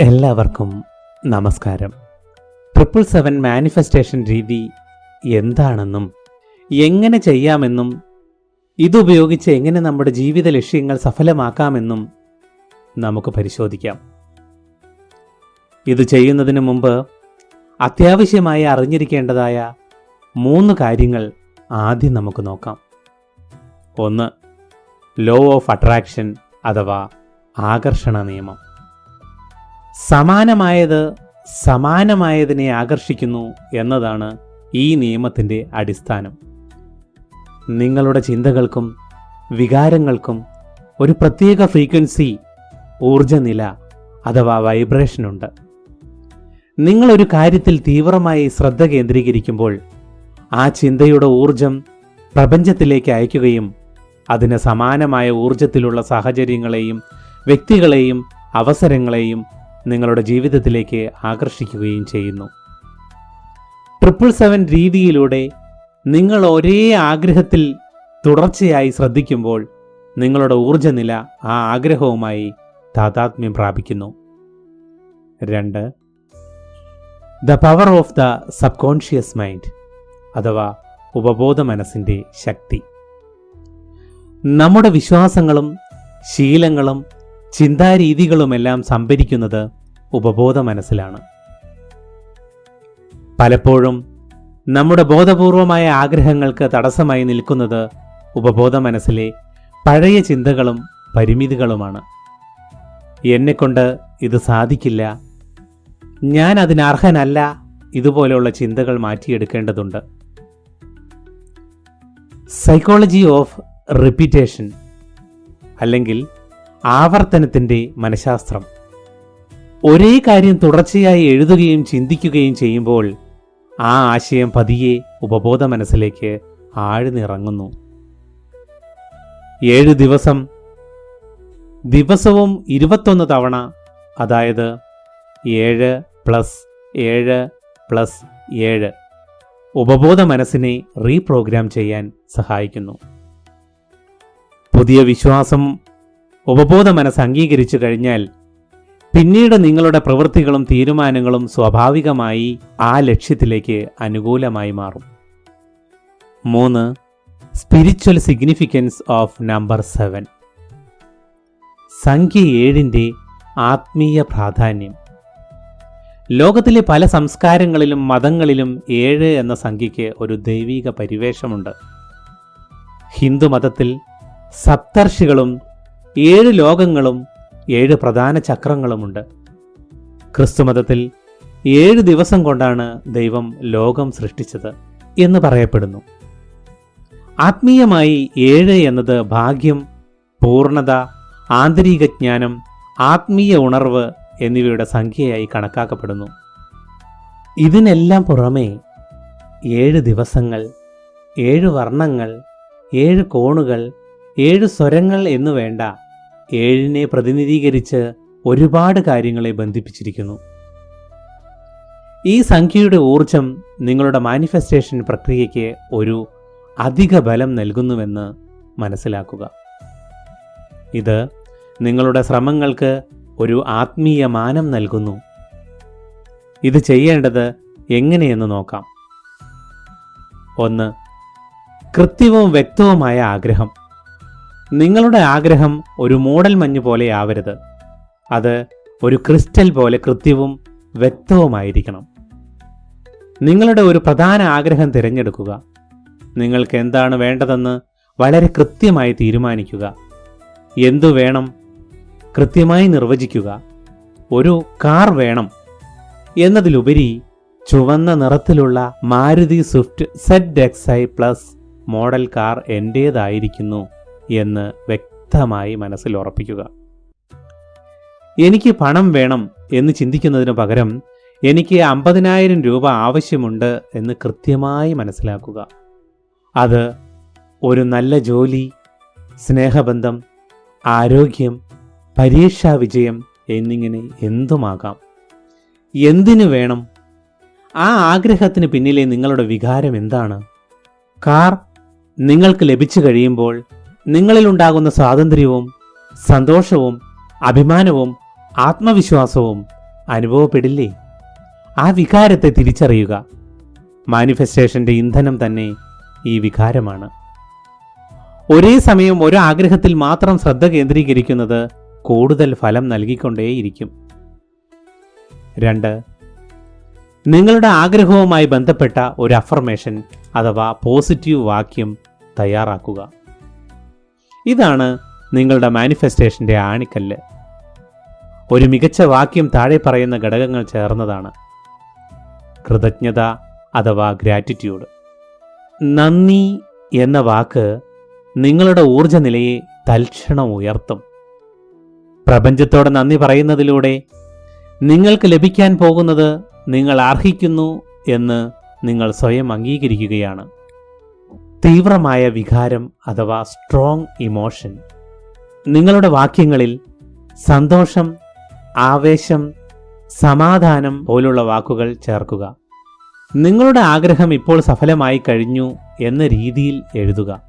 എല്ലാവർക്കും നമസ്കാരം. Triple seven manifestation രീതി എന്താണെന്നും എങ്ങനെ ചെയ്യാമെന്നും ഇതുപയോഗിച്ച് എങ്ങനെ നമ്മുടെ ജീവിത ലക്ഷ്യങ്ങൾ സഫലമാക്കാമെന്നും നമുക്ക് പരിശോധിക്കാം. ഇത് ചെയ്യുന്നതിന് മുമ്പ് അത്യാവശ്യമായി അറിഞ്ഞിരിക്കേണ്ടതായ മൂന്ന് കാര്യങ്ങൾ ആദ്യം നമുക്ക് നോക്കാം. ഒന്ന് ലോ ഓഫ് അട്രാക്ഷൻ അഥവാ ആകർഷണ നിയമം. സമാനമായത് സമാനമായതിനെ ആകർഷിക്കുന്നു എന്നതാണ് ഈ നിയമത്തിന്റെ അടിസ്ഥാനം. നിങ്ങളുടെ ചിന്തകൾക്കും വികാരങ്ങൾക്കും ഒരു പ്രത്യേക ഫ്രീക്വൻസി ഊർജനില അഥവാ വൈബ്രേഷനുണ്ട്. നിങ്ങളൊരു കാര്യത്തിൽ തീവ്രമായി ശ്രദ്ധ കേന്ദ്രീകരിക്കുമ്പോൾ ആ ചിന്തയുടെ ഊർജം പ്രപഞ്ചത്തിലേക്ക് അയക്കുകയും അതിന് സമാനമായ ഊർജത്തിലുള്ള സാഹചര്യങ്ങളെയും വ്യക്തികളെയും അവസരങ്ങളെയും നിങ്ങളുടെ ജീവിതത്തിലേക്ക് ആകർഷിക്കുകയും ചെയ്യുന്നു. ട്രിപ്പിൾ സെവൻ രീതിയിലൂടെ നിങ്ങൾ ഒരേ ആഗ്രഹത്തിൽ തുടർച്ചയായി ശ്രദ്ധിക്കുമ്പോൾ നിങ്ങളുടെ ഊർജനില ആ ആഗ്രഹവുമായി താതാത്മ്യം പ്രാപിക്കുന്നു. രണ്ട് the power of the subconscious mind അഥവാ ഉപബോധ മനസ്സിന്റെ ശക്തി. നമ്മുടെ വിശ്വാസങ്ങളും ശീലങ്ങളും ചിന്താരീതികളുമെല്ലാം സംഭരിക്കുന്നത് ഉപബോധ മനസ്സിലാണ് പലപ്പോഴും നമ്മുടെ ബോധപൂർവമായ ആഗ്രഹങ്ങൾക്ക് തടസ്സമായി നിൽക്കുന്നത് ഉപബോധ മനസ്സിലെ പഴയ ചിന്തകളും പരിമിതികളുമാണ്. എന്നെക്കൊണ്ട് ഇത് സാധിക്കില്ല. ഞാൻ അതിനർഹനല്ല ഇതുപോലെയുള്ള ചിന്തകൾ മാറ്റിയെടുക്കേണ്ടതുണ്ട്. സൈക്കോളജി ഓഫ് റിപ്പീറ്റേഷൻ അല്ലെങ്കിൽ ആവർത്തനത്തിന്റെ മനഃശാസ്ത്രം. ഒരേ കാര്യം തുടർച്ചയായി എഴുതുകയും ചിന്തിക്കുകയും ചെയ്യുമ്പോൾ ആ ആശയം പതിയെ ഉപബോധ മനസ്സിലേക്ക് ആഴ്ന്നിറങ്ങുന്നു. ഏഴ് ദിവസം ദിവസവും ഇരുപത്തൊന്ന് തവണ അതായത് ഏഴ് പ്ലസ് ഏഴ് പ്ലസ് ഏഴ് ഉപബോധ മനസ്സിനെ റീപ്രോഗ്രാം ചെയ്യാൻ സഹായിക്കുന്നു. പുതിയ വിശ്വാസം ഉപബോധ മനസ്സ് അംഗീകരിച്ചു കഴിഞ്ഞാൽ പിന്നീട് നിങ്ങളുടെ പ്രവൃത്തികളും തീരുമാനങ്ങളും സ്വാഭാവികമായി ആ ലക്ഷ്യത്തിലേക്ക് അനുകൂലമായി മാറും. മൂന്ന് spiritual significance of number seven സംഖ്യ ഏഴിന്റെ ആത്മീയ പ്രാധാന്യം. ലോകത്തിലെ പല സംസ്കാരങ്ങളിലും മതങ്ങളിലും ഏഴ് എന്ന സംഖ്യയ്ക്ക് ഒരു ദൈവിക പരിവേഷമുണ്ട്. ഹിന്ദു മതത്തിൽ സപ്തർഷികളും ഏഴ് ലോകങ്ങളും ഏഴ് പ്രധാന ചക്രങ്ങളുമുണ്ട്. ക്രിസ്തുമതത്തിൽ ഏഴ് ദിവസം കൊണ്ടാണ് ദൈവം ലോകം സൃഷ്ടിച്ചത് എന്ന് പറയപ്പെടുന്നു. ആത്മീയമായി ഏഴ് എന്നത് ഭാഗ്യം പൂർണത ആന്തരിക ജ്ഞാനം ആത്മീയ ഉണർവ് എന്നിവയുടെ സംഖ്യയായി കണക്കാക്കപ്പെടുന്നു. ഇതിനെല്ലാം പുറമേ ഏഴ് ദിവസങ്ങൾ ഏഴ് വർണങ്ങൾ ഏഴ് കോണുകൾ ഏഴ് സ്വരങ്ങൾ എന്നു വേണ്ട ഏഴിനെ പ്രതിനിധീകരിച്ച് ഒരുപാട് കാര്യങ്ങളെ ബന്ധിപ്പിച്ചിരിക്കുന്നു. ഈ സംഖ്യയുടെ ഊർജം നിങ്ങളുടെ മാനിഫെസ്റ്റേഷൻ പ്രക്രിയയ്ക്ക് ഒരു അധിക ബലം നൽകുന്നുവെന്ന് മനസ്സിലാക്കുക. ഇത് നിങ്ങളുടെ ശ്രമങ്ങൾക്ക് ഒരു ആത്മീയ മാനം നൽകുന്നു. ഇത് ചെയ്യേണ്ടത് എങ്ങനെയെന്ന് നോക്കാം. ഒന്ന് കൃത്യവും വ്യക്തവുമായ ആഗ്രഹം. നിങ്ങളുടെ ആഗ്രഹം ഒരു മോഡൽ മഞ്ഞ് പോലെ ആവരുത്. അത് ഒരു ക്രിസ്റ്റൽ പോലെ കൃത്യവും വ്യക്തവുമായിരിക്കണം. നിങ്ങളുടെ ഒരു പ്രധാന ആഗ്രഹം തിരഞ്ഞെടുക്കുക. നിങ്ങൾക്ക് എന്താണ് വേണ്ടതെന്ന് വളരെ കൃത്യമായി തീരുമാനിക്കുക. എന്തു വേണം കൃത്യമായി നിർവചിക്കുക. ഒരു കാർ വേണം. എന്നതിലുപരി ചുവന്ന നിറത്തിലുള്ള Maruti Swift Z X I plus model car എന്റേതായിരിക്കുന്നു എന്ന് വ്യക്തമായി മനസ്സിൽ ഉറപ്പിക്കുക. എനിക്ക് പണം വേണം എന്ന് ചിന്തിക്കുന്നതിന് പകരം എനിക്ക് അമ്പതിനായിരം രൂപ ആവശ്യമുണ്ട് എന്ന് കൃത്യമായി മനസ്സിലാക്കുക. അത് ഒരു നല്ല ജോലി സ്നേഹബന്ധം ആരോഗ്യം പരീക്ഷാ വിജയം എന്നിങ്ങനെ എന്തുമാകാം? എന്തിനു വേണം? ആ ആഗ്രഹത്തിന് പിന്നിലെ നിങ്ങളുടെ വികാരം എന്താണ്? കാർ നിങ്ങൾക്ക് ലഭിച്ചു കഴിയുമ്പോൾ നിങ്ങളിലുണ്ടാകുന്ന സ്വാതന്ത്ര്യവും സന്തോഷവും അഭിമാനവും ആത്മവിശ്വാസവും അനുഭവപ്പെടില്ലേ? ആ വികാരത്തെ തിരിച്ചറിയുക. മാനിഫെസ്റ്റേഷന്റെ ഇന്ധനം തന്നെ ഈ വികാരമാണ്. ഒരേ സമയം ഒരു ആഗ്രഹത്തിൽ മാത്രം ശ്രദ്ധ കേന്ദ്രീകരിക്കുന്നത് കൂടുതൽ ഫലം നൽകിക്കൊണ്ടേയിരിക്കും. രണ്ട് നിങ്ങളുടെ ആഗ്രഹവുമായി ബന്ധപ്പെട്ട ഒരു അഫർമേഷൻ അഥവാ പോസിറ്റീവ് വാക്യം തയ്യാറാക്കുക. ഇതാണ് നിങ്ങളുടെ മാനിഫെസ്റ്റേഷന്റെ ആണിക്കല്ല്. ഒരു മികച്ച വാക്യം താഴെ പറയുന്ന ഘടകങ്ങൾ ചേർന്നതാണ്. കൃതജ്ഞത അഥവാ ഗ്രാറ്റിറ്റ്യൂഡ്. നന്ദി എന്ന വാക്ക് നിങ്ങളുടെ ഊർജ നിലയെ തൽക്ഷണം ഉയർത്തും. പ്രപഞ്ചത്തോട് നന്ദി പറയുന്നതിലൂടെ നിങ്ങൾക്ക് ലഭിക്കാൻ പോകുന്നത് നിങ്ങൾ അർഹിക്കുന്നു എന്ന് നിങ്ങൾ സ്വയം അംഗീകരിക്കുകയാണ്. തീവ്രമായ വികാരം അഥവാ സ്ട്രോങ് ഇമോഷൻ നിങ്ങളുടെ വാക്യങ്ങളിൽ സന്തോഷം ആവേശം സമാധാനം പോലുള്ള വാക്കുകൾ ചേർക്കുക. നിങ്ങളുടെ ആഗ്രഹം ഇപ്പോൾ സഫലമായി കഴിഞ്ഞു എന്ന രീതിയിൽ എഴുതുക.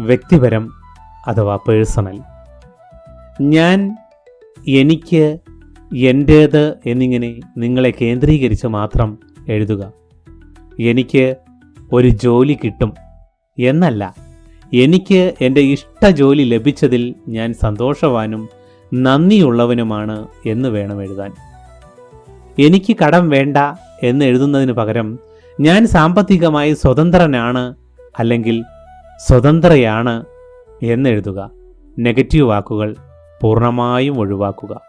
വ്യക്തിപരം അഥവാ പേഴ്സണൽ ഞാൻ എനിക്ക് എന്റേത് എന്നിങ്ങനെ നിങ്ങളെ കേന്ദ്രീകരിച്ച് മാത്രം എഴുതുക. എനിക്ക് ഒരു ജോലി കിട്ടും. എന്നല്ല എനിക്ക് എന്റെ ഇഷ്ട ജോലി ലഭിച്ചതിൽ ഞാൻ സന്തോഷവാനും നന്ദിയുള്ളവനുമാണ് എന്ന് വേണം എഴുതാൻ. എനിക്ക് കടം വേണ്ട എന്ന് എഴുതുന്നതിന് പകരം ഞാൻ സാമ്പത്തികമായി സ്വതന്ത്രനാണ് അല്ലെങ്കിൽ സ്വതന്ത്രയാണ് എന്നെഴുതുക നെഗറ്റീവ് വാക്കുകൾ പൂർണമായും ഒഴിവാക്കുക.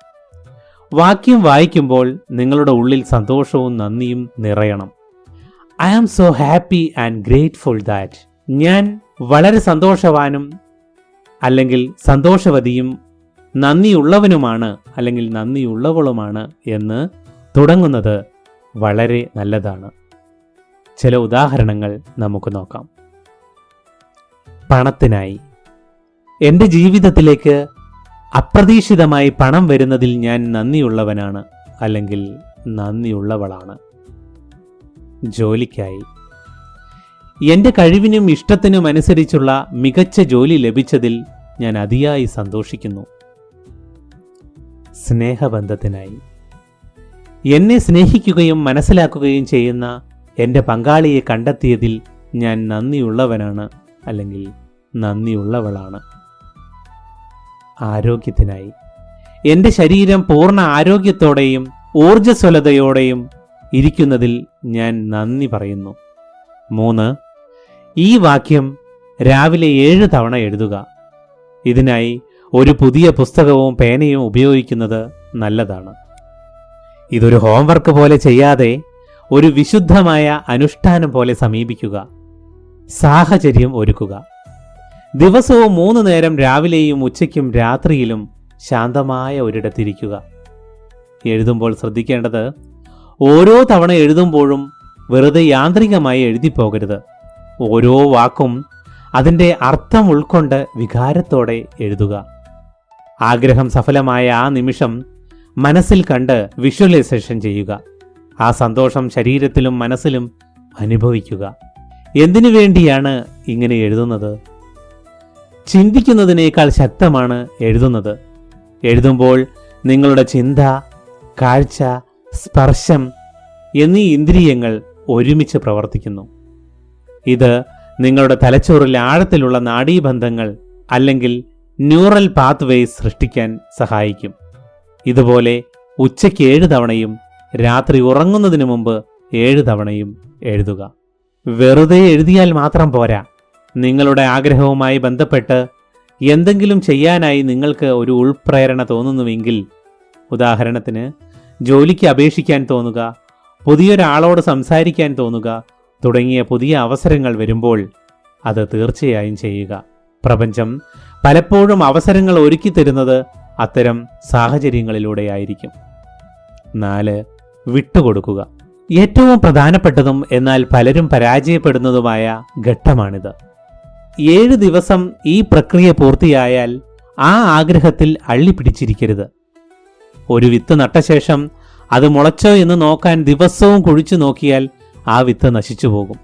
വാക്യം വായിക്കുമ്പോൾ നിങ്ങളുടെ ഉള്ളിൽ സന്തോഷവും നന്ദിയും നിറയണം. I am so happy and grateful that ഞാൻ വളരെ സന്തോഷവാനും അല്ലെങ്കിൽ സന്തോഷവതിയും നന്ദിയുള്ളവനുമാണ് അല്ലെങ്കിൽ നന്ദിയുള്ളവളുമാണ് എന്ന് തുടങ്ങുന്നത് വളരെ നല്ലതാണ്. ചില ഉദാഹരണങ്ങൾ നമുക്ക് നോക്കാം. പണത്തിനായി. എന്റെ ജീവിതത്തിലേക്ക് അപ്രതീക്ഷിതമായി പണം വരുന്നതിൽ ഞാൻ നന്ദിയുള്ളവനാണ് അല്ലെങ്കിൽ നന്ദിയുള്ളവളാണ്. ജോലിക്കായി. എന്റെ കഴിവിനും ഇഷ്ടത്തിനും അനുസരിച്ചുള്ള മികച്ച ജോലി ലഭിച്ചതിൽ ഞാൻ അതിയായി സന്തോഷിക്കുന്നു. സ്നേഹബന്ധത്തിനായി. എന്നെ സ്നേഹിക്കുകയും മനസ്സിലാക്കുകയും ചെയ്യുന്ന എന്റെ പങ്കാളിയെ കണ്ടെത്തിയതിൽ ഞാൻ നന്ദിയുള്ളവനാണ് അല്ലെങ്കിൽ നന്ദിയുള്ളവളാണ്. ആരോഗ്യത്തിനായി. എന്റെ ശരീരം പൂർണ ആരോഗ്യത്തോടെയും ഊർജസ്വലതയോടെയും ഇരിക്കുന്നതിൽ ഞാൻ നന്ദി പറയുന്നു. മൂന്ന്. ഈ വാക്യം രാവിലെ ഏഴ് തവണ എഴുതുക. ഇതിനായി ഒരു പുതിയ പുസ്തകവും പേനയും ഉപയോഗിക്കുന്നത് നല്ലതാണ്. ഇതൊരു ഹോംവർക്ക് പോലെ ചെയ്യാതെ ഒരു വിശുദ്ധമായ അനുഷ്ഠാനം പോലെ സമീപിക്കുക. സാഹചര്യം ഒരുക്കുക. ദിവസവും മൂന്ന് നേരം രാവിലെയും ഉച്ചയ്ക്കും രാത്രിയിലും ശാന്തമായ ഒരിടത്തിരിക്കുക. എഴുതുമ്പോൾ ശ്രദ്ധിക്കേണ്ടത് ഓരോ തവണ എഴുതുമ്പോഴും വെറുതെ യാന്ത്രികമായി എഴുതി എഴുതിപ്പോകരുത്. ഓരോ വാക്കും അതിന്റെ അർത്ഥം ഉൾക്കൊണ്ട് വികാരത്തോടെ എഴുതുക. ആഗ്രഹം സഫലമായ ആ നിമിഷം മനസ്സിൽ കണ്ട് വിഷ്വലൈസേഷൻ ചെയ്യുക. ആ സന്തോഷം ശരീരത്തിലും മനസ്സിലും അനുഭവിക്കുക. എന്തിനു വേണ്ടിയാണ് ഇങ്ങനെ എഴുതുന്നത്? ചിന്തിക്കുന്നതിനേക്കാൾ ശക്തമാണ് എഴുതുന്നത്. എഴുതുമ്പോൾ നിങ്ങളുടെ ചിന്ത കാഴ്ച സ്പർശം എന്നീ ഇന്ദ്രിയങ്ങൾ ഒരുമിച്ച് പ്രവർത്തിക്കുന്നു. ഇത് നിങ്ങളുടെ തലച്ചോറിൽ ആഴത്തിലുള്ള നാഡീബന്ധങ്ങൾ അല്ലെങ്കിൽ ന്യൂറൽ പാത്വേസ് സൃഷ്ടിക്കാൻ സഹായിക്കും. ഇതുപോലെ ഉച്ചയ്ക്ക് ഏഴ് തവണയും രാത്രി ഉറങ്ങുന്നതിന് മുമ്പ് ഏഴ് തവണയും എഴുതുക. വെറുതെ എഴുതിയാൽ മാത്രം പോരാ. നിങ്ങളുടെ ആഗ്രഹവുമായി ബന്ധപ്പെട്ട് എന്തെങ്കിലും ചെയ്യാനായി നിങ്ങൾക്ക് ഒരു ഉൾപ്രേരണ തോന്നുന്നുവെങ്കിൽ ഉദാഹരണത്തിന് ജോലിക്ക് അപേക്ഷിക്കാൻ തോന്നുക പുതിയൊരാളോട് സംസാരിക്കാൻ തോന്നുക തുടങ്ങിയ പുതിയ അവസരങ്ങൾ വരുമ്പോൾ അത് തീർച്ചയായും ചെയ്യുക. പ്രപഞ്ചം പലപ്പോഴും അവസരങ്ങൾ ഒരുക്കി തരുന്നത് അത്തരം സാഹചര്യങ്ങളിലൂടെയായിരിക്കും നാല് വിട്ടുകൊടുക്കുക. ഏറ്റവും പ്രധാനപ്പെട്ടതും എന്നാൽ പലരും പരാജയപ്പെടുന്നതുമായ ഘട്ടമാണിത്. ഏഴ് ദിവസം ഈ പ്രക്രിയ പൂർത്തിയായാൽ ആ ആഗ്രഹത്തിൽ അള്ളിപ്പിടിച്ചിരിക്കരുത്. ഒരു വിത്ത് നട്ട ശേഷം അത് മുളച്ചോ എന്ന് നോക്കാൻ ദിവസവും കുഴിച്ചു നോക്കിയാൽ ആ വിത്ത് നശിച്ചു പോകും.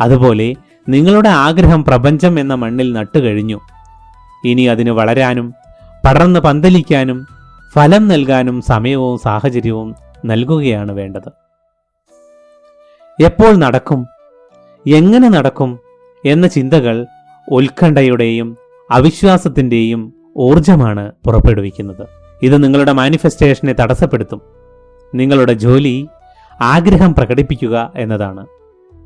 അതുപോലെ നിങ്ങളുടെ ആഗ്രഹം പ്രപഞ്ചം എന്ന മണ്ണിൽ നട്ടുകഴിഞ്ഞു ഇനി അതിന് വളരാനും പടർന്ന് പന്തലിക്കാനും ഫലം നൽകാനും സമയവും സാഹചര്യവും നൽകുകയാണ് വേണ്ടത്. എപ്പോൾ നടക്കും എങ്ങനെ നടക്കും എന്ന ചിന്തകൾ ഉത്കണ്ഠയുടെയും അവിശ്വാസത്തിന്റെയും ഊർജമാണ് പുറപ്പെടുവിക്കുന്നത്. ഇത് നിങ്ങളുടെ മാനിഫെസ്റ്റേഷനെ തടസ്സപ്പെടുത്തും. നിങ്ങളുടെ ജോലി ആഗ്രഹം പ്രകടിപ്പിക്കുക എന്നതാണ്.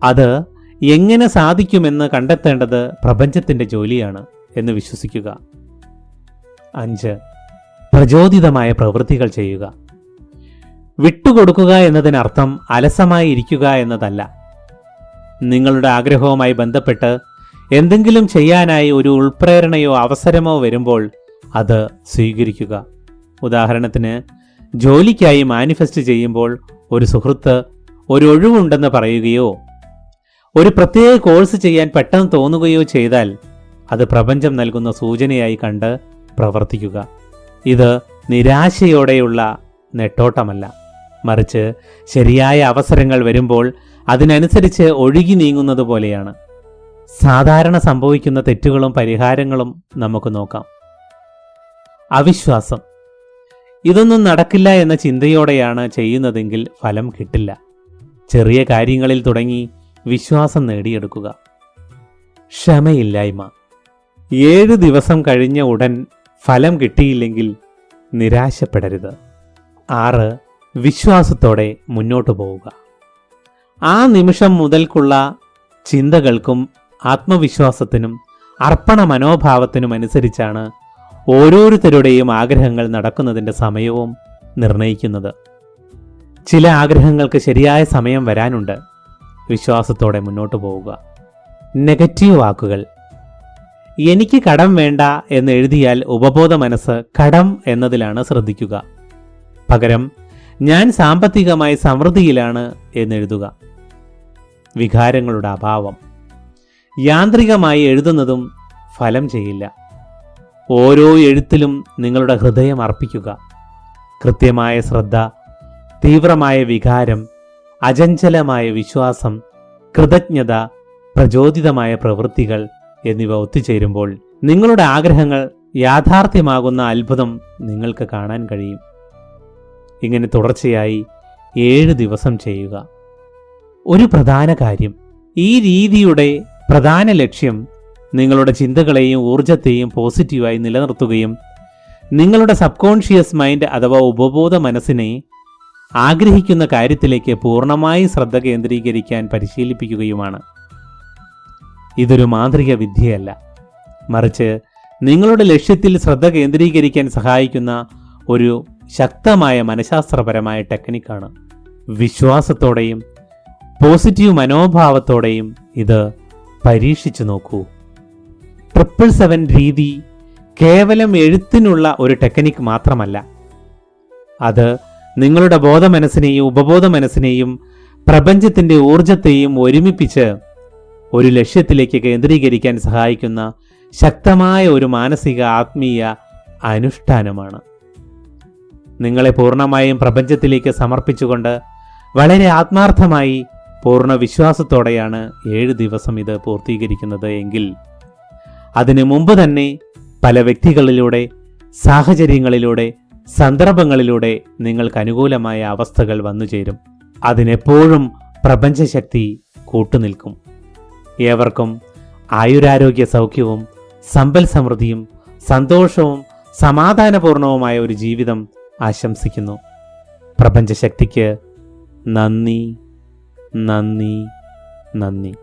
അത് എങ്ങനെ സാധിക്കുമെന്ന് കണ്ടെത്തേണ്ടത് പ്രപഞ്ചത്തിന്റെ ജോലിയാണ് എന്ന് വിശ്വസിക്കുക. അഞ്ച് പ്രചോദിതമായ പ്രവൃത്തികൾ ചെയ്യുക. വിട്ടുകൊടുക്കുക എന്നതിനർത്ഥം അലസമായി ഇരിക്കുക എന്നതല്ല. നിങ്ങളുടെ ആഗ്രഹവുമായി ബന്ധപ്പെട്ട് എന്തെങ്കിലും ചെയ്യാനായി ഒരു ഉൾപ്രേരണയോ അവസരമോ വരുമ്പോൾ അത് സ്വീകരിക്കുക. ഉദാഹരണത്തിന് ജോലിക്കായി മാനിഫെസ്റ്റ് ചെയ്യുമ്പോൾ ഒരു സുഹൃത്ത് ഒരു ഒഴിവുണ്ടെന്ന് പറയുകയോ ഒരു പ്രത്യേക കോഴ്സ് ചെയ്യാൻ പെട്ടെന്ന് തോന്നുകയോ ചെയ്താൽ അത് പ്രപഞ്ചം നൽകുന്ന സൂചനയായി കണ്ട് പ്രവർത്തിക്കുക. ഇത് നിരാശയോടെയുള്ള നെട്ടോട്ടമല്ല. മറിച്ച് ശരിയായ അവസരങ്ങൾ വരുമ്പോൾ അതിനനുസരിച്ച് ഒഴുകി നീങ്ങുന്നത് പോലെയാണ്. സാധാരണ സംഭവിക്കുന്ന തെറ്റുകളും പരിഹാരങ്ങളും നമുക്ക് നോക്കാം. അവിശ്വാസം. ഇതൊന്നും നടക്കില്ല എന്ന ചിന്തയോടെയാണ് ചെയ്യുന്നതെങ്കിൽ ഫലം കിട്ടില്ല. ചെറിയ കാര്യങ്ങളിൽ തുടങ്ങി വിശ്വാസം നേടിയെടുക്കുക. ക്ഷമയില്ലായ്മ. ഏഴ് ദിവസം കഴിഞ്ഞ ഉടൻ ഫലം കിട്ടിയില്ലെങ്കിൽ നിരാശപ്പെടരുത്. ആറ് വിശ്വാസത്തോടെ മുന്നോട്ടു പോവുക. ആ നിമിഷം മുതൽക്കുള്ള ചിന്തകൾക്കും ആത്മവിശ്വാസത്തിനും അർപ്പണ മനോഭാവത്തിനും അനുസരിച്ചാണ് ഓരോരുത്തരുടെയും ആഗ്രഹങ്ങൾ നടക്കുന്നതിന്റെ സമയവും നിർണയിക്കുന്നത്. ചില ആഗ്രഹങ്ങൾക്ക് ശരിയായ സമയം വരാനുണ്ട്. വിശ്വാസത്തോടെ മുന്നോട്ട് പോവുക. നെഗറ്റീവ് വാക്കുകൾ. എനിക്ക് കടം വേണ്ട എന്ന് എഴുതിയാൽ ഉപബോധ മനസ്സ് കടം എന്നതിലാണ് ശ്രദ്ധിക്കുക. പകരം ഞാൻ സാമ്പത്തികമായി സമൃദ്ധിയിലാണ് എന്നെഴുതുക. വികാരങ്ങളുടെ അഭാവം. യാന്ത്രികമായി എഴുതുന്നതും ഫലം ചെയ്യില്ല. ഓരോ എഴുത്തിലും നിങ്ങളുടെ ഹൃദയം അർപ്പിക്കുക. കൃത്യമായ ശ്രദ്ധ തീവ്രമായ വികാരം അചഞ്ചലമായ വിശ്വാസം കൃതജ്ഞത പ്രചോദിതമായ പ്രവൃത്തികൾ എന്നിവ ഒത്തുചേരുമ്പോൾ നിങ്ങളുടെ ആഗ്രഹങ്ങൾ യാഥാർത്ഥ്യമാകുന്ന അത്ഭുതം നിങ്ങൾക്ക് കാണാൻ കഴിയും. ഇങ്ങനെ തുടർച്ചയായി ഏഴ് ദിവസം ചെയ്യുക. ഒരു പ്രധാന കാര്യം ഈ രീതിയുടെ പ്രധാന ലക്ഷ്യം നിങ്ങളുടെ ചിന്തകളെയും ഊർജത്തെയും പോസിറ്റീവായി നിലനിർത്തുകയും നിങ്ങളുടെ സബ് കോൺഷ്യസ് മൈൻഡ് അഥവാ ഉപബോധ മനസ്സിനെ ആഗ്രഹിക്കുന്ന കാര്യത്തിലേക്ക് പൂർണമായി ശ്രദ്ധ കേന്ദ്രീകരിക്കാൻ പരിശീലിപ്പിക്കുകയുമാണ്. ഇതൊരു മാന്ത്രിക വിദ്യയല്ല. മറിച്ച് നിങ്ങളുടെ ലക്ഷ്യത്തിൽ ശ്രദ്ധ കേന്ദ്രീകരിക്കാൻ സഹായിക്കുന്ന ഒരു ശക്തമായ മനഃശാസ്ത്രപരമായ ടെക്നിക്കാണ്. വിശ്വാസത്തോടെയും പോസിറ്റീവ് മനോഭാവത്തോടെയും ഇത് പരീക്ഷിച്ചു നോക്കൂ. ട്രിപ്പിൾ സെവൻ രീതി കേവലം എഴുത്തിനുള്ള ഒരു ടെക്നിക്ക് മാത്രമല്ല. അത് നിങ്ങളുടെ ബോധമനസ്സിനെയും ഉപബോധ മനസ്സിനെയും പ്രപഞ്ചത്തിന്റെ ഊർജത്തെയും ഒരുമിപ്പിച്ച് ഒരു ലക്ഷ്യത്തിലേക്ക് കേന്ദ്രീകരിക്കാൻ സഹായിക്കുന്ന ശക്തമായ ഒരു മാനസിക ആത്മീയ അനുഷ്ഠാനമാണ്. നിങ്ങളെ പൂർണമായും പ്രപഞ്ചത്തിലേക്ക് സമർപ്പിച്ചുകൊണ്ട് വളരെ ആത്മാർത്ഥമായി പൂർണ വിശ്വാസത്തോടെയാണ് ഏഴ് ദിവസം ഇത് പൂർത്തീകരിക്കുന്നത് എങ്കിൽ അതിനു മുമ്പ് തന്നെ പല വ്യക്തികളിലൂടെ സാഹചര്യങ്ങളിലൂടെ സന്ദർഭങ്ങളിലൂടെ നിങ്ങൾക്ക് അനുകൂലമായ അവസ്ഥകൾ വന്നു ചേരും. അതിനെപ്പോഴും പ്രപഞ്ചശക്തി കൂട്ടുനിൽക്കും ഏവർക്കും ആയുരാരോഗ്യ സൗഖ്യവും സമ്പൽ സമൃദ്ധിയും സന്തോഷവും സമാധാനപൂർണവുമായ ഒരു ജീവിതം ആശംസിക്കുന്നു. പ്രപഞ്ചശക്തിക്ക് നന്ദി നന്ദി നന്ദി.